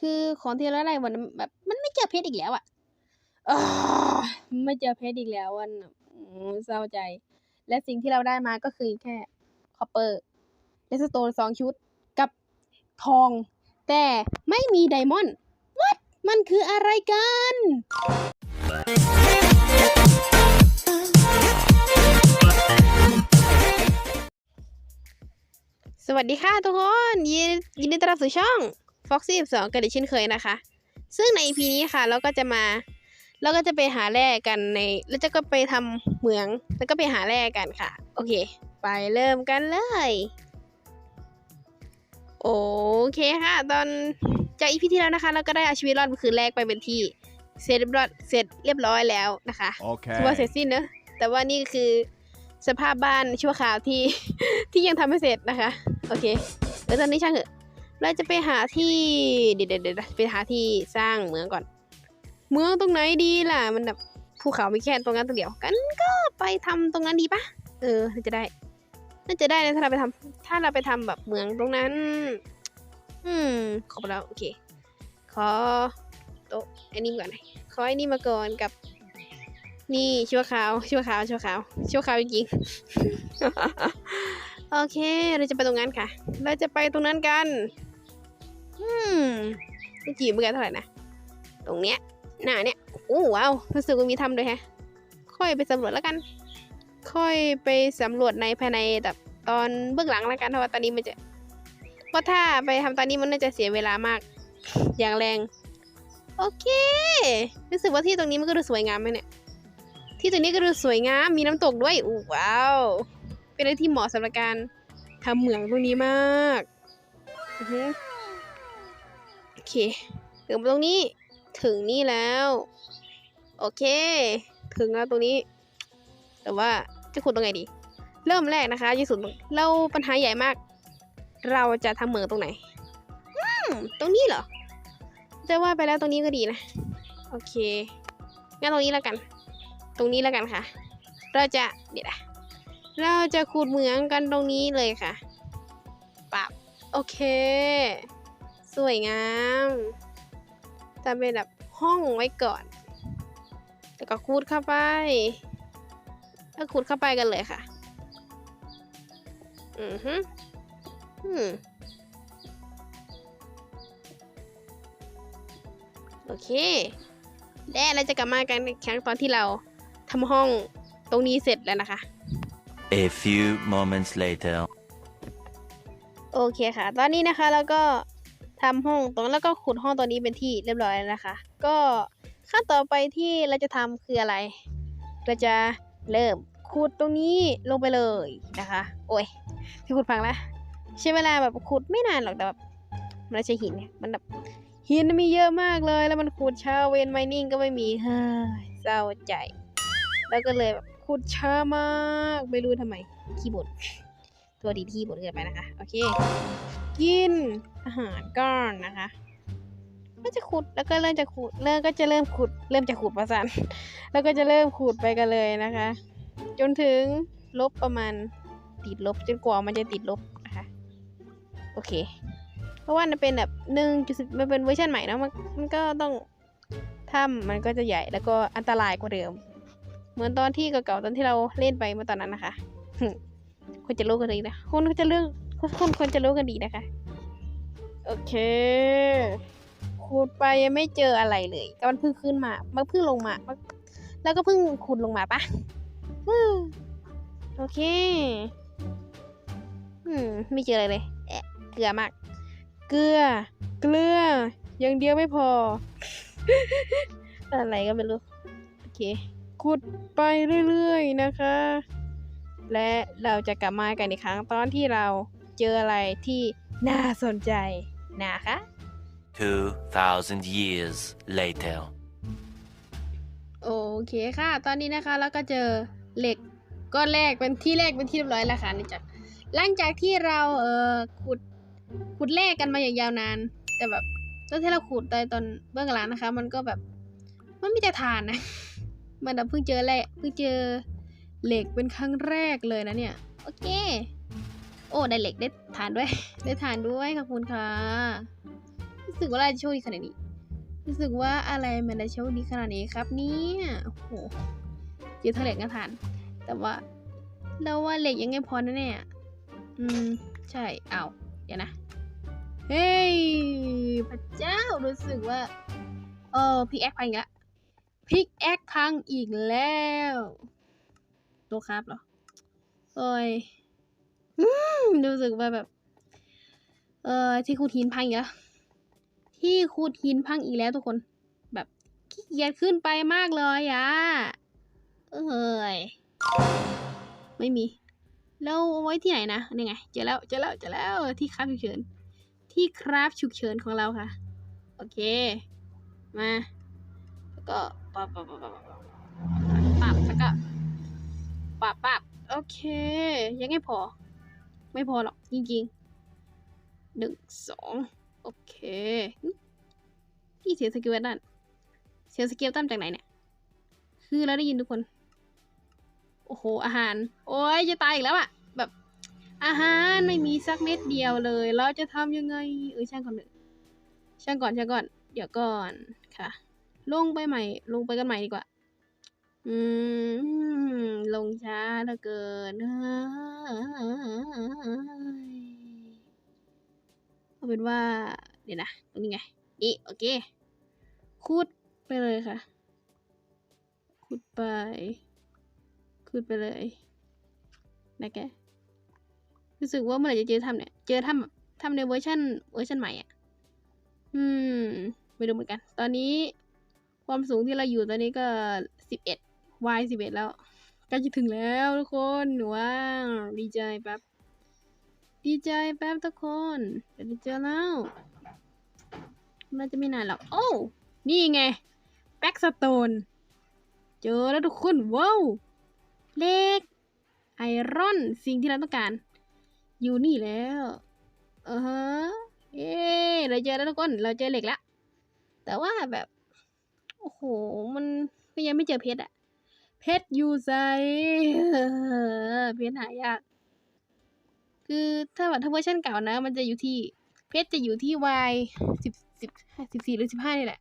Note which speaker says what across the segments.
Speaker 1: คือของที่เราได้มันแบบ มันไม่เจอเพชรอีกแล้วอะอาไม่เจอเพชรอีกแล้วอะน่ะอืมเศร้าใจ และสิ่งที่เราได้มาก็คือแค่ copper redstone 2ชุดกับทอง แต่ไม่มีไดมอนด์ What มันคืออะไรกันสวัสดีค่ะทุกคน ยินยินดีต้อนรับสู่ช่อง Foxy 12กันอีกเช่นเคยนะคะ ซึ่งใน EP นี้ค่ะ เราก็จะมาเราก็จะไปหาแร่กันใน แล้วจะก็ไปทำเหมือง แล้วก็ไปหาแร่กันค่ะ โอเค ไปเริ่มกันเลย โอเคค่ะ ตอนจาก EP ที่แล้วนะคะ เราก็ได้เอาชีวิตรอดคืนแรกไปเป็นที่เสร็จเรียบร้อยเสร็จเรียบร้อยแล้วนะคะถือว่าเสร็จ
Speaker 2: Okay.
Speaker 1: สิ้นเนอะแต่ว่านี่คือสภาพบ้านชั่วคราวที่ที่ยังทำไม่เสร็จนะคะ โอเคเดี๋ยวตอนนี้ช่างเถอะ เราจะไปหาที่เดี๋ยวเดี๋ยวไปหาที่สร้างเมืองก่อน เมืองตรงไหนดีล่ะ มันแบบภูเขามีแค่ตรงนั้นตรงเดียวกันก็ไปทำตรงนั้นดีปะเออน่าจะได้น่าจะได้นะถ้าเราไปทำถ้าเราไปทำแบบเมืองตรงนั้น อืมขอไปแล้วโอเค ขอโต๊ะไอ้นี่ก่อนขอไอ้นี่มาก่อนกับ นี่ชั่วคราวชั่วคราวชั่วคราวชั่วคราวจริงโอเค เราจะไปตรงนั้นค่ะ เราจะไปตรงนั้นกัน อืมไม่จีบเมื่อกี้เท่าไหร่นะ ตรงเนี้ย หน้าเนี้ยโอ้ว้าวรู้สึกว่ามีทำด้วยแฮะ ค่อยไปสำรวจแล้วกัน ค่อยไปสำรวจในภายในแบบตอนเบื้องหลังแล้วกันเพราะว่าตอนนี้มันจะเพราะถ้าไปทำตอนนี้มันน่าจะเสียเวลามาก อย่างแรง โอเค รู้สึกว่าที่ตรงนี้มันก็ดูสวยงามไหมเนี่ย ที่ตรงนี้ก็ดูสวยงาม มีน้ำตกด้วยอู้ว้าว เป็นอะไรที่เหมาะสำหรับการทำเหมืองตรงนี้มาก อือฮึโอ เค ถึงตรงนี้ ถึงนี่แล้ว โอเค ถึงแล้วตรงนี้ แต่ว่าจะขุดตรงไหนดี เริ่มแรกนะคะยี่สุดเราปัญหาใหญ่มาก เราจะทำเหมืองตรงไหน อืม ตรงนี้เหรอ จะว่าไปแล้วตรงนี้ก็ดีนะ โอเค งั้นตรงนี้แล้วกัน ตรงนี้แล้วกันค่ะ เราจะ เดี๋ยวนะเราจะขุดเหมืองกันตรงนี้เลยค่ะปับโอเค สวยงามจะเป็นแบบห้องไว้ก่อน แล้วก็ขุดเข้าไปแล้วขุดเข้าไปกันเลยค่ะ อือฮึอืมโอเคและเราจะกลับมากันในครั้งตอนที่เราทำห้องตรงนี้เสร็จแล้วนะคะ
Speaker 2: A few moments later.
Speaker 1: โอเคค่ะ ตอนนี้นะคะเราก็ ทำห้องตรงแล้วก็ขุดห้องตัวนี้เป็นที่เรียบร้อยแล้วนะคะ ก็ขั้นต่อไปที่เราจะทำคืออะไร เราจะเริ่มขุดตรงนี้ลงไปเลยนะคะ โอ้ยที่ขุดพังแล้วใช้เวลาแบบขุดไม่นานหรอกแต่แบบมันใช่หินมันแบบหินมีเยอะมากเลย แล้วมันขุดช้าเวนไมนิ่งก็ไม่มีเฮ้ยเศร้าใจ แล้วก็เลยแบบขุดช้ามาก ไม่รู้ทำไม ขี้บ่นตัวดีที่บดเกินไปนะคะ โอเค กินอาหารก้อนนะคะก็จะขุดแล้วก็เริ่มจะขุดเริ่มก็จะเริ่มขุด เริ่มจะขุดประสานแล้วก็จะเริ่มขุดไปกันเลยนะคะ จนถึงลบประมาณติดลบจนกว่ามันจะติดลบนะคะโอเค เพราะว่ามันเป็นแบบหนึ่งจุดสิบมันเป็นเวอร์ชันใหม่นะมันมันก็ต้องถ้ำมันก็จะใหญ่แล้วก็อันตรายกว่าเดิม เหมือนตอนที่เก่าๆตอนที่เราเล่นไปเมื่อตอนนั้นนะคะควรจะรู้กันดีนะคุณควรจะเลือก คุณควรจะรู้กันดีนะคะ โอเคขุดไปยังไม่เจออะไรเลยก็มันเพิ่งขึ้นมา มันเพิ่งลงมามันแล้วก็เพิ่งขุดลงมาปะอืมโอเค อืม ไม่เจออะไรเลยแอะเกลือมาก เกลือ เกลือ อย่างเดียวไม่พอ อะไรก็ไม่รู้ โอเค ขุดไปเรื่อยๆนะคะ และเราจะกลับมากันอีกครั้งตอนที่เรา เจออะไรที่น่าสนใจนะคะ
Speaker 2: 2,000 years later.
Speaker 1: โอเคค่ะ ตอนนี้นะคะเราก็เจอเหล็กก้อนแรกเป็นที่แรกเป็นที่เรียบร้อยแล้วค่ะนี่จากหลังจากที่เราเออขุดขุดแรกกันมาอย่างยาวนาน แต่แบบตอนที่เราขุดในตอนเบื้องหลังนะคะ มันก็แบบมันมีแต่ฐานนะ มันแบบเพิ่งเจอแหละเพิ่งเจอเหล็กเป็นครั้งแรกเลยนะเนี่ย โอเค โอ้ได้เหล็กได้ฐานด้วย ได้ฐานด้วยขอบคุณค่ะ รู้สึกว่าอะไรจะโชคดีขนาดนี้ รู้สึกว่าอะไรมันจะโชคดีขนาดนี้ครับเนี่ยโอ้โหเจอทะเลกันทาน แต่ว่าเราว่าเหล็กยังไงพอแน่ๆอืม ใช่ เอาเดี๋ยวนะ เฮ้ย พระเจ้า รู้สึกว่า เออพิกแอคพังอีกแล้วพิกแอคพังอีกแล้ว ตัวครับเหรอโอ้ย รู้สึกว่าแบบ เออที่ขุดหินพังอีกแล้วที่ขุดหินพังอีกแล้วทุกคน แบบขี้เกียจขึ้นไปมากเลยอะเอ้ยไม่มี แล้วเอาไว้ที่ไหนนะนี่ไง เจอแล้วเจอแล้วเจอแล้วที่คราฟฉุกเฉิน ที่คราฟฉุกเฉินของเราค่ะ โอเค มาแล้วก็ปับปับปับปับปับปับแล้วก็ปับปับโอเค ยังไม่พอ ไม่พอหรอก จริงๆหนึ่งสองโอเคนี่เสียสกิลนั่นเสียสกิลตั้มจากไหนเนี่ย คือเราได้ยินทุกคน โอ้โห อาหาร โอ้ยจะตายอีกแล้วอะแบบ อาหารไม่มีสักเม็ดเดียวเลย เราจะทำยังไง เออช่างก่อนเถอะช่างก่อนช่างก่อน เดี๋ยวก่อนค่ะ ลงไปใหม่ ลงไปกันใหม่ดีกว่า อืม ลงช้าเหลือเกิน เฮ้ยเอาเป็นว่า เดี๋ยวนะตรงนี้ไง นี่ โอเคคูดไปเลยค่ะคูดไปคูดไปเลย นะแก รู้สึกว่าเมื่อไหร่จะเจอถ้ำเนี่ย เจอถ้ำแบบถ้ำในเวอร์ชันเวอร์ชันใหม่อะ อืมไม่รู้เหมือนกัน ตอนนี้ความสูงที่เราอยู่ตอนนี้ก็สิบเอ็ด y สิบเอ็ดแล้ว ใกล้จะถึงแล้วทุกคนว้าวดีใจแป๊บดีใจแป๊บทุกคนเดี๋ยวเจอแล้วน่าจะไม่นานหรอกโอ้นี่ไงแบ็กสโตนเจอแล้วทุกคนว้าวเหล็กไอรอนสิ่งที่เราต้องการ อยู่นี่แล้วเออฮะเย้เราเจอแล้วทุกคนเราเจอเหล็กแล้วแต่ว่าแบบ โอ้โห มันก็ยังไม่เจอเพชรอะ เพชรอยู่ไซเพชรหายาก คือถ้าแบบถ้าเวอร์ชันเก่านะ มันจะอยู่ที่ เพชรจะอยู่ที่ y สิบสิบสิบสี่หรือสิบห้านี่แหละ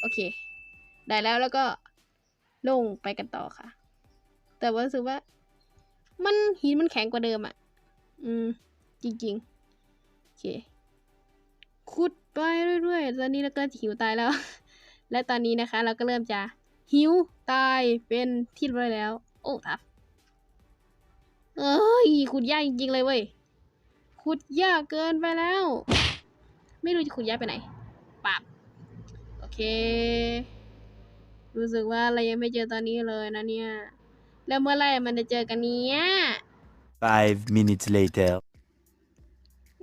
Speaker 1: โอเค ได้แล้วแล้วก็ลงไปกันต่อค่ะ แต่ว่ารู้สึกว่า มันหินมันแข็งกว่าเดิมอะ่ะ อืม จริงๆ โอเค ขุดไปเรื่อยๆ ตอนนี้เราก็หิวตายแล้ว และตอนนี้นะคะ เราก็เริ่มจะ หิว ตายเป็นที่เรียบร้อยแล้ว โอ้ทับเอ้ยขุดยากจริงๆเลยเว้ยขุดยากเกินไปแล้ว ไม่รู้จะขุดยากไปไหนปับโอเค รู้สึกว่าเรายังไม่เจอตอนนี้เลยนะเนี่ย แล้วเมื่อไหร่มันจะเจอกันเนี้ย
Speaker 2: Five minutes later.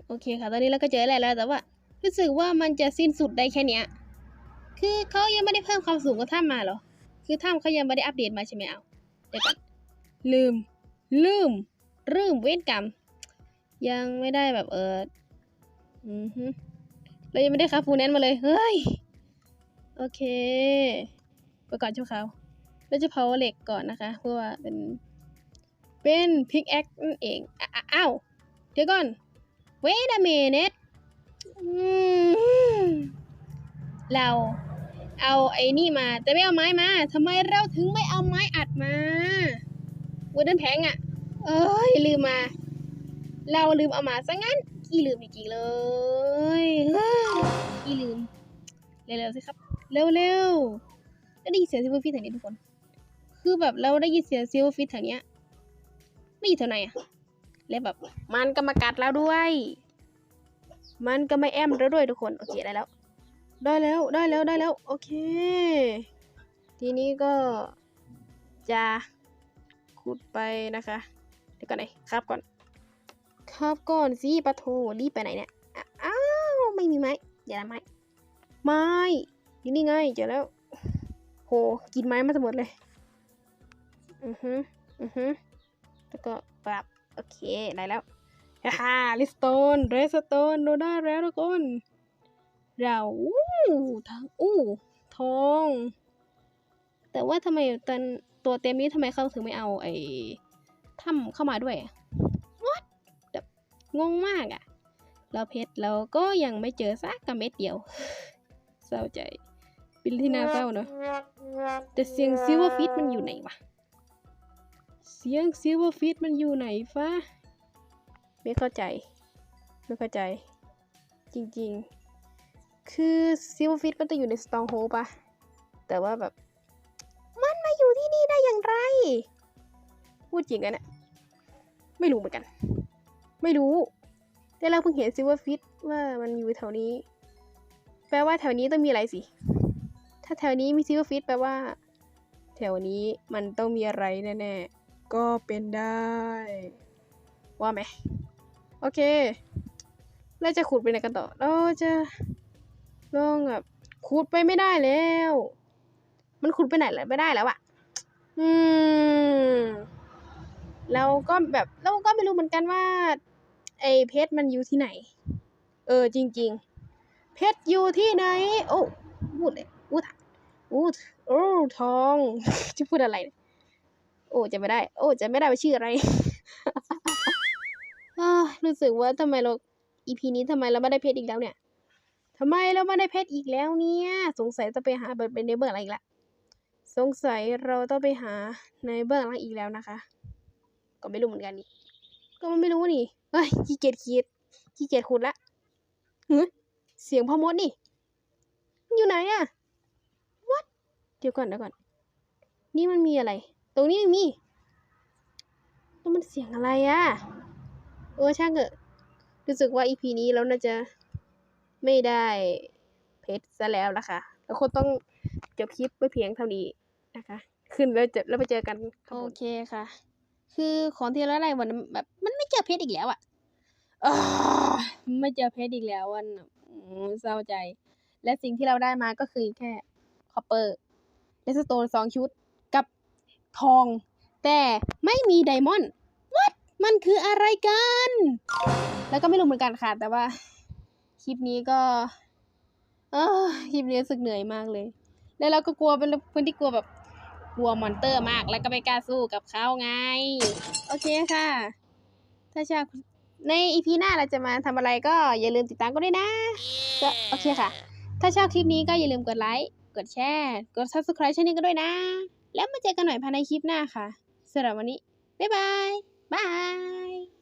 Speaker 1: โอเคค่ะ ตอนนี้เราก็เจอแล้วแล้วแต่ว่า รู้สึกว่ามันจะสิ้นสุดได้แค่เนี้ย คือเขายังไม่ได้เพิ่มความสูงของถ้ำมาเหรอ คือถ้ำเขายังไม่ได้อัปเดตมาใช่ไหมเอาเดี๋ยวก่อนลืม ลืม ลืมเว้นกรรม ยังไม่ได้แบบเอออือฮึเรายังไม่ได้คาฟูแนนมาเลย เฮ้ย โอเคไปก่อนชั่วคราวเราจะเผาเหล็กก่อนนะคะ เพราะว่าเป็น เป็นพิกแอคนั่นเอง อ้าว เดี๋ยวก่อน wait a minute อืมเรา เอาไอ้นี่มา แต่ไม่เอาไม้มาทำไมเราถึงไม่เอาไม้อัดมาวูดเดินแพงอะเอ้ยลืมมา เราลืมเอามาซะงั้นขี้ลืมจริงๆเลยเฮ้ยขี้ลืมเร็วๆสิครับ เร็วๆแล้วได้ยินเสียงซิลเวอร์ฟิตแถวนี้ทุกคน คือแบบเราได้ยินเสียงซิลเวอร์ฟิตแถวเนี้ยไม่อยู่แถวไหนอะแล้วแบบมันก็มากัดเราด้วย มันก็ไม่แอมเราด้วยทุกคน โอเคได้แล้ว ได้แล้วได้แล้วได้แล้ว โอเค ทีนี้ก็จะขุดไปนะคะเดี๋ยวก่อนไหนครับก่อน ครับก่อนสิปะโทรีบไปไหนเนี่ยอ้าวไม่มีไม้เดี๋ยวนะไม้ไม้อยู่นี่ไงเจอแล้วโหกินไม้มาทั้งหมดเลยอือฮึอือฮึแล้วก็ปรับโอเคได้แล้วฮ่าลิสโตนเรสโตนโดได้แล้วทุกคน เราอู้ทางอู้ทอง แต่ว่าทำไมตอนตัวเต็มนี้ทำไมเขาถึงไม่เอาไอ้ถ้ำเข้ามาด้วย What แบบงงมากอะแล้วเพชรเราก็ยังไม่เจอสักกระเม็ดเดียว เศร้าใจ เป็นที่น่าเศร้าเนอะแต่เสียงซิลเวอร์ฟิตมันอยู่ไหนวะ เสียงซิลเวอร์ฟิตมันอยู่ไหนฟ้า ไม่เข้าใจ ไม่เข้าใจ จริง ๆ คือซิลเวอร์ฟิตมันต้องอยู่ในสตองโฮปะแต่ว่าแบบ มันมาอยู่ที่นี่ได้อย่างไร พูดจริงกันเนี่ยไม่รู้เหมือนกัน ไม่รู้ แต่เราเพิ่งเห็นซิลเวอร์ฟิตว่ามันอยู่แถวนี้ แปลว่าแถวนี้ต้องมีอะไรสิ ถ้าแถวนี้มีซิลเวอร์ฟิตแปลว่า แถวนี้มันต้องมีอะไรแน่ๆ ก็เป็นได้ ว่าไหม โอเค เราจะขุดไปไหนกันต่อ เราจะ ลองแบบขุดไปไม่ได้แล้ว มันขุดไปไหนเลยไม่ได้แล้วอะอืมเราก็แบบเราก็ไม่รู้เหมือนกันว่า ไอ้เพชรมันอยู่ที่ไหน เออ จริง ๆ เพชรอยู่ที่ไหน โอ้พูดเลยพูดอู้โอ้ทองจะพูดอะไร โอ้จะไม่ได้ โอ้จะไม่ได้ว่าชื่ออะไรอรู้สึกว่าทำไมเราอีพีนี้ทำไมเราไม่ได้เพชรอีกแล้วเนี่ย ทำไมเราไม่ได้เพชรอีกแล้วเนี่ย สงสัยจะไปหาเบิร์เป็นในเบื้องหลังอีกละ สงสัยเราต้องไปหาในเบื้องหลังอีกแล้วนะคะ ก็ไม่รู้เหมือนกันนี่ ก็มันไม่รู้นี่ เฮ้ยขี้เกียจคิดขี้เกียจขุดละเฮ้ยเสียงพ่อมดนี่มันอยู่ไหนอะ what เดี๋ยวก่อนเดี๋ยวก่อน นี่มันมีอะไร ตรงนี้ไม่มี แล้วมันเสียงอะไรอะเออช่างเถอะรู้สึกว่าอีพีนี้เราน่าจะ ไม่ได้เพชรซะแล้วนะคะแล้วคนต้องจบคลิปไปเพียงเท่านี้นะคะ ขึ้นแล้วเจอแล้วไปเจอกันโอเคค่ะ คือของที่เราได้วันแบบมันไม่เจอเพชรอีกแล้วอะอ่าไม่เจอเพชรอีกแล้ววันเศร้าใจ และสิ่งที่เราได้มาก็คือแค่คอปเปอร์เลสโตนสองชุดกับทอง แต่ไม่มีไดมอนด์ what มันคืออะไรกัน แล้วก็ไม่รู้เหมือนกันค่ะแต่ว่า คลิปนี้ก็เออคลิปนี้รู้สึกเหนื่อยมากเลย แล้วเราก็กลัวเป็นคนที่กลัวแบบกลัวมอนเตอร์มาก แล้วก็ไม่กล้าสู้กับเขาไง โอเคค่ะ ถ้าชอบในอีพีหน้าเราจะมาทำอะไรก็อย่าลืมติดตามกันด้วยนะก็โอเคค่ะ ถ้าชอบคลิปนี้ก็อย่าลืมกดไลค์ กดแชร์ กด subscribe ช่องนี้ก็ด้วยนะ แล้วมาเจอกันใหม่ภายในคลิปหน้าค่ะสำหรับวันนี้ บ๊ายบาย บาย